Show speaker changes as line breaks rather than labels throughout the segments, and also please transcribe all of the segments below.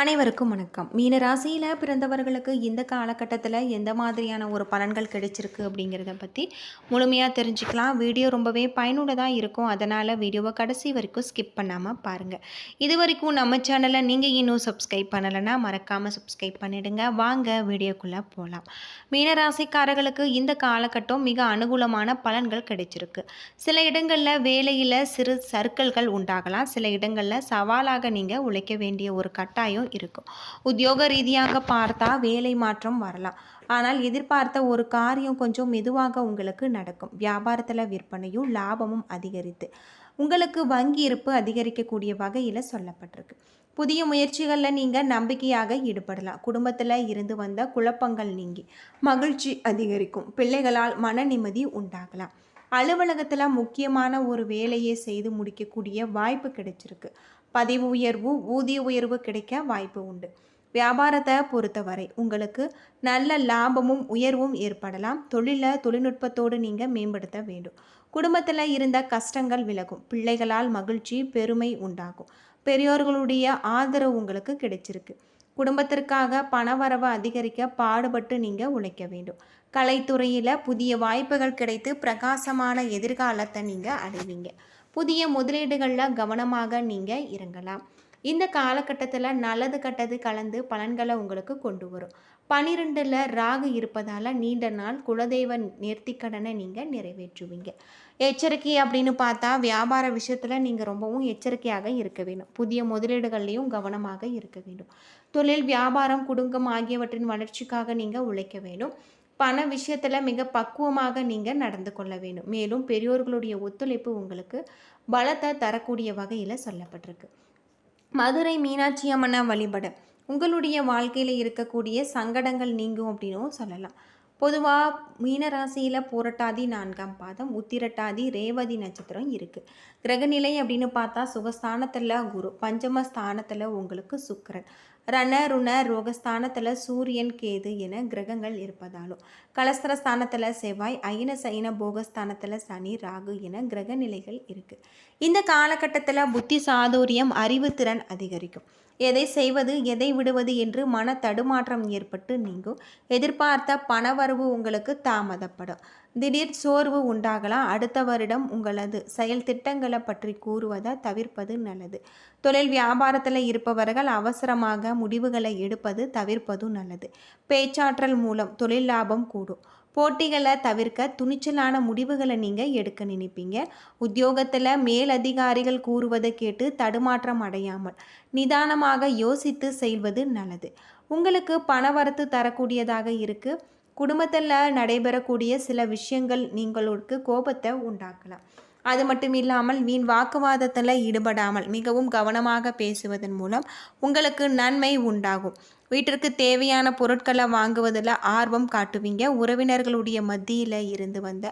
அனைவருக்கும் வணக்கம். மீன ராசியில் பிறந்தவர்களுக்கு இந்த காலகட்டத்தில் எந்த மாதிரியான ஒரு பலன்கள் கிடைச்சிருக்கு அப்படிங்கிறத பற்றி முழுமையாக தெரிஞ்சுக்கலாம். வீடியோ ரொம்பவே பயனுள்ளதாக இருக்கும். அதனால் வீடியோவை கடைசி வரைக்கும் ஸ்கிப் பண்ணாமல் பாருங்கள் இது வரைக்கும் நம்ம சேனலை நீங்கள் இன்னும் சப்ஸ்கிரைப் பண்ணலைன்னா மறக்காமல் சப்ஸ்கிரைப் பண்ணிடுங்க. வாங்க வீடியோக்குள்ளே போகலாம் மீனராசிக்காரர்களுக்கு இந்த காலகட்டம் மிக அனுகூலமான பலன்கள் கிடைச்சிருக்கு. சில இடங்களில் வேலையில் சிறு சர்க்கிள்கள் உண்டாகலாம். சில இடங்களில் சவாலாக நீங்கள் உழைக்க வேண்டிய ஒரு கட்டாயம் இருக்கும். உத்தியோக ரீதியாக பார்த்தா வேலை மாற்றம் வரலாம். ஆனால் எதிர்பார்த்த ஒரு காரியம் கொஞ்சம் மெதுவாக உங்களுக்கு நடக்கும். வியாபாரத்தில் விற்பனையும் லாபமும் அதிகரித்து உங்களுக்கு வங்கி இருப்பு அதிகரிக்கக்கூடிய வகையில் சொல்லப்பட்டிருக்கு. புதிய முயற்சிகளில் நீங்கள் நம்பிக்கையாக ஈடுபடலாம். குடும்பத்தில் இருந்து வந்த குழப்பங்கள் நீங்கி மகிழ்ச்சி அதிகரிக்கும். பிள்ளைகளால் மன நிம்மதி உண்டாகலாம். அலுவலகத்தில் முக்கியமான ஒரு வேலையை செய்து முடிக்கக்கூடிய வாய்ப்பு கிடைச்சிருக்கு. பதிவு உயர்வு ஊதிய உயர்வு கிடைக்க வாய்ப்பு உண்டு. வியாபாரத்தை பொறுத்தவரை உங்களுக்கு நல்ல லாபமும் உயர்வும் ஏற்படலாம். தொழிலில் தொழில்நுட்பத்தோடு நீங்கள் மேம்படுத்த வேண்டும். குடும்பத்தில் இருந்த கஷ்டங்கள் விலகும். பிள்ளைகளால் மகிழ்ச்சி பெருமை உண்டாகும். பெரியோர்களுடைய ஆதரவு உங்களுக்கு கிடைச்சிருக்கு. குடும்பத்திற்காக பணவரவு அதிகரிக்க பாடுபட்டு நீங்கள் உழைக்க வேண்டும். கலைத்துறையில் புதிய வாய்ப்புகள் கிடைத்து பிரகாசமான எதிர்காலத்தை நீங்கள் அடைவீங்க. புதிய முதலீடுகளில் கவனமாக நீங்கள் இறங்கலாம். இந்த காலகட்டத்தில் நல்லது கெட்டது கலந்து பலன்களை உங்களுக்கு கொண்டு வரும். பனிரெண்டில் ராகு இருப்பதால் நீண்ட நாள் குலதெய்வ நேர்த்திக்கடனை நீங்கள் நிறைவேற்றுவீங்க. எச்சரிக்கை அப்படின்னு பார்த்தா வியாபார விஷயத்தில் நீங்கள் ரொம்பவும் எச்சரிக்கையாக இருக்க வேண்டும். புதிய முதலீடுகள்லையும் கவனமாக இருக்க வேண்டும். தொழில் வியாபாரம் குடும்பம் ஆகியவற்றின் வளர்ச்சிக்காக நீங்கள் உழைக்க வேண்டும். பண விஷயத்தில் மிக பக்குவமாக நீங்கள் நடந்து கொள்ள வேண்டும். மேலும் பெரியோர்களுடைய ஒத்துழைப்பு உங்களுக்கு பலத்தை தரக்கூடிய வகையில் சொல்லப்பட்டிருக்கு. மதுரை மீனாட்சி அம்மனை வழிபட. உங்களுடைய வாழ்க்கையில் இருக்கக்கூடிய சங்கடங்கள் நீங்கும் அப்படின்னும் சொல்லலாம். பொதுவாக மீனராசியில் பூரட்டாதி நான்காம் பாதம் உத்திரட்டாதி ரேவதி நட்சத்திரம் இருக்குது கிரகநிலை அப்படின்னு பார்த்தா சுகஸ்தானத்தில் குரு பஞ்சம ஸ்தானத்தில் உங்களுக்கு சுக்கரன். ரண ருண ரோகஸ்தானத்தில் சூரியன் கேது என கிரகங்கள் இருப்பதாலும் கலஸ்திர ஸ்தானத்தில் செவ்வாய் ஐன சைன போகஸ்தானத்தில் சனி ராகு என கிரக நிலைகள் இருக்குது இந்த காலகட்டத்தில் புத்தி சாதுரியம் அறிவுத்திறன் அதிகரிக்கும். எதை செய்வது எதை விடுவது என்று மன தடுமாற்றம் ஏற்பட்டு நீங்கும். எதிர்பார்த்த பணவரவு உங்களுக்கு தாமதப்படும். திடீர் சோர்வு உண்டாகலாம். அடுத்த வருடம் உங்களது செயல் திட்டங்களை பற்றி கூறுவதை தவிர்ப்பது நல்லது. தொழில் வியாபாரத்தில் இருப்பவர்கள் அவசரமாக முடிவுகளை எடுப்பது தவிர்ப்பதும் நல்லது. பேச்சாற்றல் மூலம் தொழில் லாபம் கூடும். போட்டிகளை தவிர்க்க துணிச்சலான முடிவுகளை நீங்கள் எடுக்க நினைப்பீங்க. உத்தியோகத்தில் மேலதிகாரிகள் கூறுவதை கேட்டு தடுமாற்றம் அடையாமல் நிதானமாக யோசித்து செய்வது நல்லது. உங்களுக்கு பணவரத்து தரக்கூடியதாக இருக்குது குடும்பத்தில் நடைபெறக்கூடிய சில விஷயங்கள் நீங்களுக்கு கோபத்தை உண்டாக்கலாம். அது மட்டும் இல்லாமல் வீண் வாக்குவாதத்தில் ஈடுபடாமல் மிகவும் கவனமாக பேசுவதன் மூலம் உங்களுக்கு நன்மை உண்டாகும். வீட்டிற்கு தேவையான பொருட்களை வாங்குவதில் ஆர்வம் காட்டுவீங்க. உறவினர்களுடைய மத்தியில் இருந்து வந்த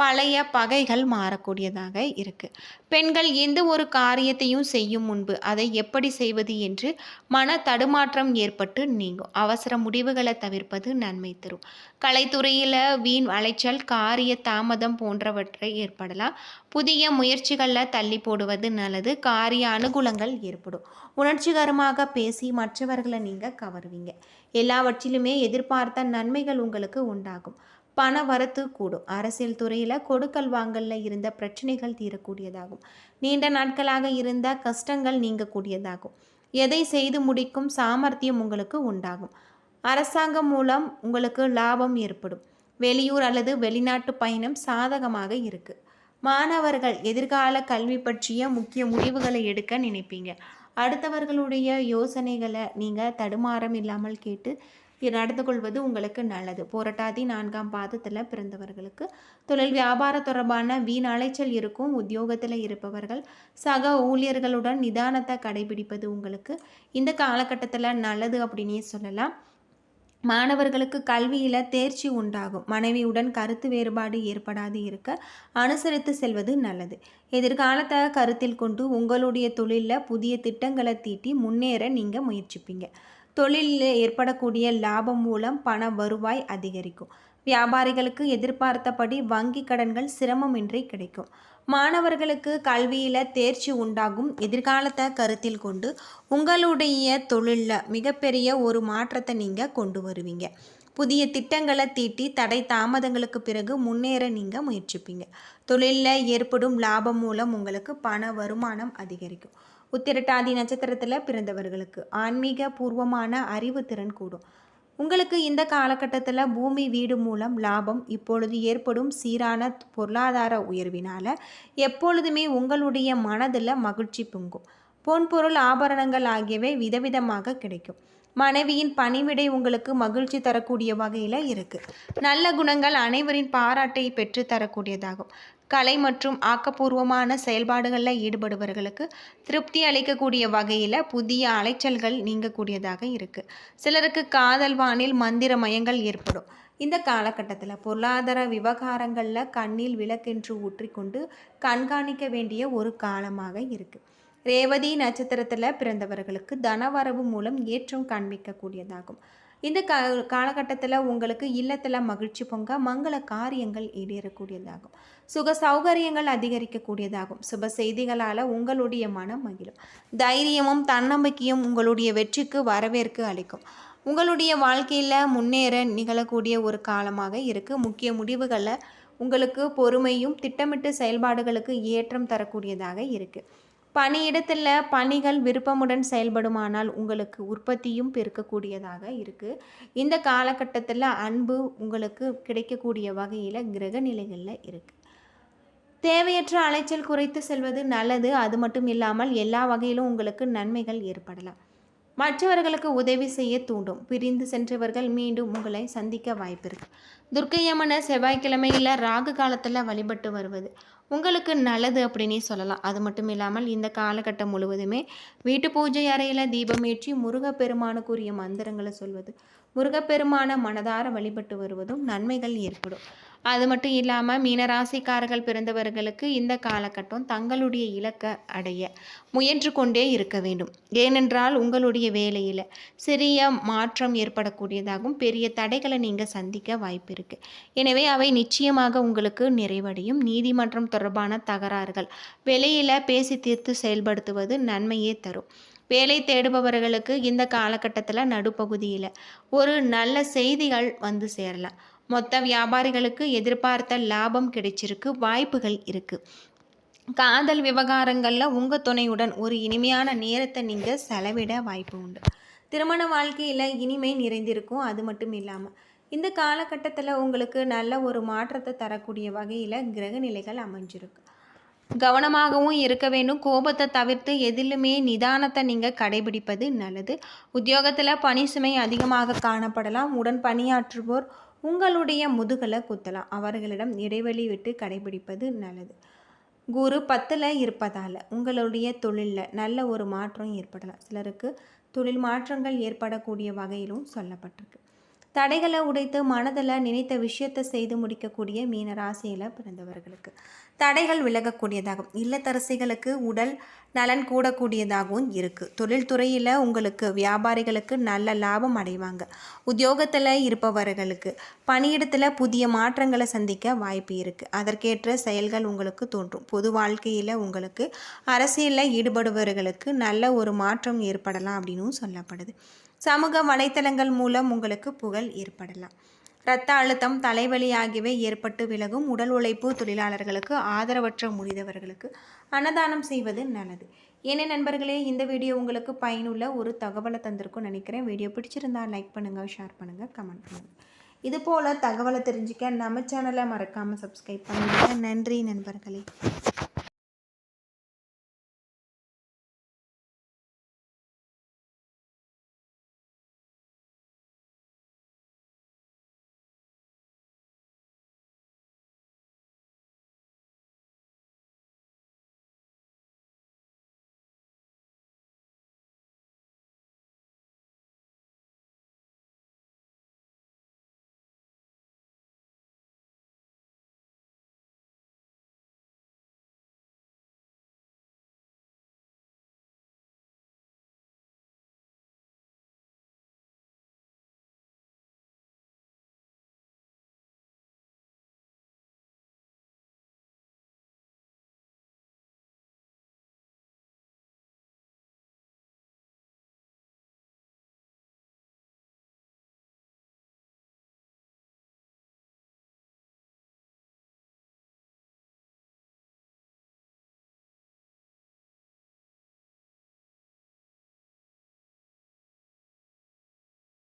பழைய பகைகள் மாறக்கூடியதாக இருக்குது பெண்கள் எந்த ஒரு காரியத்தையும் செய்யும் முன்பு அதை எப்படி செய்வது என்று மன தடுமாற்றம் ஏற்பட்டு நீங்கும். அவசர முடிவுகளை தவிர்ப்பது நன்மை தரும். கலைத்துறையில் வீண் அலைச்சல் காரிய தாமதம் போன்றவற்றை ஏற்படலாம். புதிய முயற்சிகளில் தள்ளி போடுவது நல்லது. காரிய அனுகூலங்கள் ஏற்படும். உணர்ச்சிகரமாக பேசி மற்றவர்களை நீங்கள் வருவீங்க எல்லாவற்றிலுமே எதிர்பார்த்த நன்மைகள் உங்களுக்கு உண்டாகும். பண வரத்து கூடும். அரசியல் துறையில் கொடுக்கல் வாங்கல்ல இருந்த பிரச்சனைகள் தீரக்கூடியதாகும். நீண்ட நாட்களாக இருந்த கஷ்டங்கள் நீங்கக்கூடியதாகும். எதை செய்து முடிக்கும் சாமர்த்தியம் உங்களுக்கு உண்டாகும். அரசாங்கம் மூலம் உங்களுக்கு லாபம் ஏற்படும். வெளியூர் அல்லது வெளிநாட்டு பயணம் சாதகமாக இருக்குது மாணவர்கள் எதிர்கால கல்வி பற்றிய முக்கிய முடிவுகளை எடுக்க நினைப்பீங்க. அடுத்தவர்களுடைய யோசனைகளை நீங்கள் தடுமாறம் இல்லாமல் கேட்டு நடந்து கொள்வது உங்களுக்கு நல்லது. போராட்டாதி நான்காம் பாதத்தில் பிறந்தவர்களுக்கு தொழில் வியாபார தொடர்பான வீண் அலைச்சல் இருக்கும் உத்தியோகத்தில் இருப்பவர்கள் சக ஊழியர்களுடன் நிதானத்தை கடைபிடிப்பது உங்களுக்கு இந்த காலகட்டத்தில் நல்லது அப்படின்னே சொல்லலாம். மாணவர்களுக்கு கல்வியில் தேர்ச்சி உண்டாகும். மனைவியுடன் கருத்து வேறுபாடு ஏற்படாது இருக்க அனுசரித்து செல்வது நல்லது. எதிர்காலத்தை கருத்தில் கொண்டு உங்களுடைய தொழிலில் புதிய திட்டங்களை தீட்டி முன்னேற நீங்கள் முயற்சிப்பீங்க. தொழிலில் ஏற்படக்கூடிய லாபம் மூலம் பண வருவாய் அதிகரிக்கும். வியாபாரிகளுக்கு எதிர்பார்த்தபடி வங்கி கடன்கள் சிரமமின்றி கிடைக்கும். மாணவர்களுக்கு கல்வியில் தேர்ச்சி உண்டாகும் எதிர்காலத்தை கருத்தில் கொண்டு உங்களுடைய தொழிலில் மிகப்பெரிய ஒரு மாற்றத்தை நீங்கள் கொண்டு வருவீங்க. புதிய திட்டங்களை தீட்டி தடை தாமதங்களுக்கு பிறகு முன்னேற நீங்கள் முயற்சிப்பீங்க. தொழிலில் ஏற்படும் லாபம் மூலம் உங்களுக்கு பண வருமானம் அதிகரிக்கும். உத்திரட்டாதி நட்சத்திரத்தில் பிறந்தவர்களுக்கு ஆன்மீக பூர்வமான அறிவு திறன் கூடும். உங்களுக்கு இந்த காலகட்டத்தில் பூமி வீடு மூலம் லாபம் இப்பொழுது ஏற்படும் சீரான பொருளாதார உயர்வினால் எப்பொழுதுமே உங்களுடைய மனதில் மகிழ்ச்சி பொங்கும். பொன்பொருள் ஆபரணங்கள் ஆகியவை விதவிதமாக கிடைக்கும். மனைவியின் பணிவிடை உங்களுக்கு மகிழ்ச்சி தரக்கூடிய வகையில் இருக்குது நல்ல குணங்கள் அனைவரின் பாராட்டை பெற்று தரக்கூடியதாகும். கலை மற்றும் ஆக்கப்பூர்வமான செயல்பாடுகளில் ஈடுபடுபவர்களுக்கு திருப்தி அளிக்கக்கூடிய வகையில் புதிய அலைச்சல்கள் நீங்கக்கூடியதாக இருக்குது சிலருக்கு காதல் வானில் மந்திர மயங்கள் ஏற்படும். இந்த காலகட்டத்தில் பொருளாதார விவகாரங்களில் கண்ணில் விளக்கென்று ஊற்றிக்கொண்டு கண்காணிக்க வேண்டிய ஒரு காலமாக இருக்குது ரேவதி நட்சத்திரத்தில் பிறந்தவர்களுக்கு தனவரவு மூலம் ஏற்றம் காண்பிக்கக்கூடியதாகும். இந்த கா காலகட்டத்தில் உங்களுக்கு இல்லத்தில் மகிழ்ச்சி பொங்க மங்கள காரியங்கள் ஈடேறக்கூடியதாகும். சுக சௌகரியங்கள் அதிகரிக்கக்கூடியதாகும். சுப செய்திகளால் உங்களுடைய மனம் மகிழும். தைரியமும் தன்னம்பிக்கையும் உங்களுடைய வெற்றிக்கு வரவேற்கு அளிக்கும். உங்களுடைய வாழ்க்கையில் முன்னேற நிகழக்கூடிய ஒரு காலமாக இருக்குது முக்கிய முடிவுகளில் உங்களுக்கு பொறுமையும் திட்டமிட்டு செயல்பாடுகளுக்கு ஏற்றம் தரக்கூடியதாக இருக்குது பணியிடத்தில் பணிகள் விருப்பமுடன் செயல்படுமானால் உங்களுக்கு உற்பத்தியும் பெருக்கக்கூடியதாக இருக்குது இந்த காலகட்டத்தில் அன்பு உங்களுக்கு கிடைக்கக்கூடிய வகையில் கிரக நிலைகளில் இருக்குது தேவையற்ற அலைச்சல் குறைத்து செல்வது நல்லது. அது மட்டும் இல்லாமல் எல்லா வகையிலும் உங்களுக்கு நன்மைகள் ஏற்படலாம். மற்றவர்களுக்கு உதவி செய்ய தூண்டும். பிரிந்து சென்றவர்கள் மீண்டும் உங்களை சந்திக்க வாய்ப்பிருக்கு. துர்க்கையம்மனை செவ்வாய்க்கிழமையில் ராகு காலத்தில் வழிபட்டு வருவது. உங்களுக்கு நல்லது அப்படின்னே சொல்லலாம். அது மட்டும் இல்லாமல் இந்த காலகட்டம் முழுவதுமே வீட்டு பூஜை அறையில் தீபமேற்றி முருகப்பெருமானுக்குரிய மந்திரங்களை சொல்வது. முருகப்பெருமான மனதார வழிபட்டு வருவதும் நன்மைகள் ஏற்படும். அது மட்டும் இல்லாமல் மீனராசிக்காரர்கள் பிறந்தவர்களுக்கு இந்த காலகட்டம் தங்களுடைய இலக்கை அடைய முயன்று கொண்டே இருக்க வேண்டும். ஏனென்றால் உங்களுடைய வேலையில் சிறிய மாற்றம் ஏற்படக்கூடியதாகவும் பெரிய தடைகளை நீங்கள் சந்திக்க வாய்ப்பு இருக்குது எனவே அவை நிச்சயமாக உங்களுக்கு நிறைவடையும். நீதிமன்றம் தொடர்பான தகராறுகள் வெளியில் பேசி தீர்த்து செயல்படுத்துவது நன்மையே தரும். வேலை தேடுபவர்களுக்கு இந்த காலகட்டத்தில் நடுப்பகுதியில் ஒரு நல்ல செய்திகள் வந்து சேரலாம். மொத்த வியாபாரிகளுக்கு எதிர்பார்த்த லாபம் கிடைச்சிருக்கு வாய்ப்புகள் இருக்குது காதல் விவகாரங்களில் உங்கள் துணையுடன் ஒரு இனிமையான நேரத்தை நீங்கள் செலவிட வாய்ப்பு உண்டு. திருமண வாழ்க்கையில் இனிமை நிறைந்திருக்கும் அது மட்டும் இல்லாமல் இந்த காலகட்டத்தில் உங்களுக்கு நல்ல ஒரு மாற்றத்தை தரக்கூடிய வகையில் கிரக நிலைகள் அமைஞ்சிருக்கு. கவனமாகவும் இருக்க வேண்டும். கோபத்தை தவிர்த்து எதிலுமே நிதானத்தை நீங்கள் கடைபிடிப்பது நல்லது. உத்தியோகத்தில் பணி சுமை அதிகமாக காணப்படலாம். உடன் பணியாற்றுவோர் உங்களுடைய முதுகலை குத்தலாம். அவர்களிடம் இடைவெளி விட்டு கடைபிடிப்பது நல்லது. குரு பத்தில் இருப்பதால் உங்களுடைய தொழிலில் நல்ல ஒரு மாற்றம் ஏற்படலாம். சிலருக்கு தொழில் மாற்றங்கள் ஏற்படக்கூடிய வகையிலும் சொல்லப்பட்டிருக்கு. தடைகளை உடைத்து மனதில் நினைத்த விஷயத்தை செய்து முடிக்கக்கூடிய மீன ராசியில் பிறந்தவர்களுக்கு. தடைகள் விலகக்கூடியதாகும். இல்லத்தரசிகளுக்கு உடல் நலன் கூடக்கூடியதாகவும் இருக்குது தொழில்துறையில் உங்களுக்கு வியாபாரிகளுக்கு நல்ல லாபம் அடைவாங்க. உத்தியோகத்தில் இருப்பவர்களுக்கு பணியிடத்தில் புதிய மாற்றங்களை சந்திக்க வாய்ப்பு இருக்குது அதற்கேற்ற செயல்கள் உங்களுக்கு தோன்றும். பொது வாழ்க்கையில் உங்களுக்கு அரசியலில் ஈடுபடுபவர்களுக்கு நல்ல ஒரு மாற்றம் ஏற்படலாம் அப்படின்னும் சொல்லப்படுது. சமூக வலைத்தளங்கள் மூலம் உங்களுக்கு புகழ் ஏற்படலாம். இரத்த அழுத்தம் தலைவலி ஆகியவை ஏற்பட்டு விலகும். உடல் உழைப்பு தொழிலாளர்களுக்கு ஆதரவற்ற முடிந்தவர்களுக்கு அன்னதானம் செய்வது நல்லது. ஏனே நண்பர்களே இந்த வீடியோ உங்களுக்கு பயனுள்ள ஒரு தகவலை தந்திருக்கும் நினைக்கிறேன். வீடியோ பிடிச்சிருந்தா லைக் பண்ணுங்கள் ஷேர் பண்ணுங்கள் கமெண்ட் பண்ணுங்கள் இது போல் தகவலை தெரிஞ்சுக்க நம்ம சேனலை மறக்காமல் சப்ஸ்கிரைப் பண்ணுங்கள் நன்றி நண்பர்களே.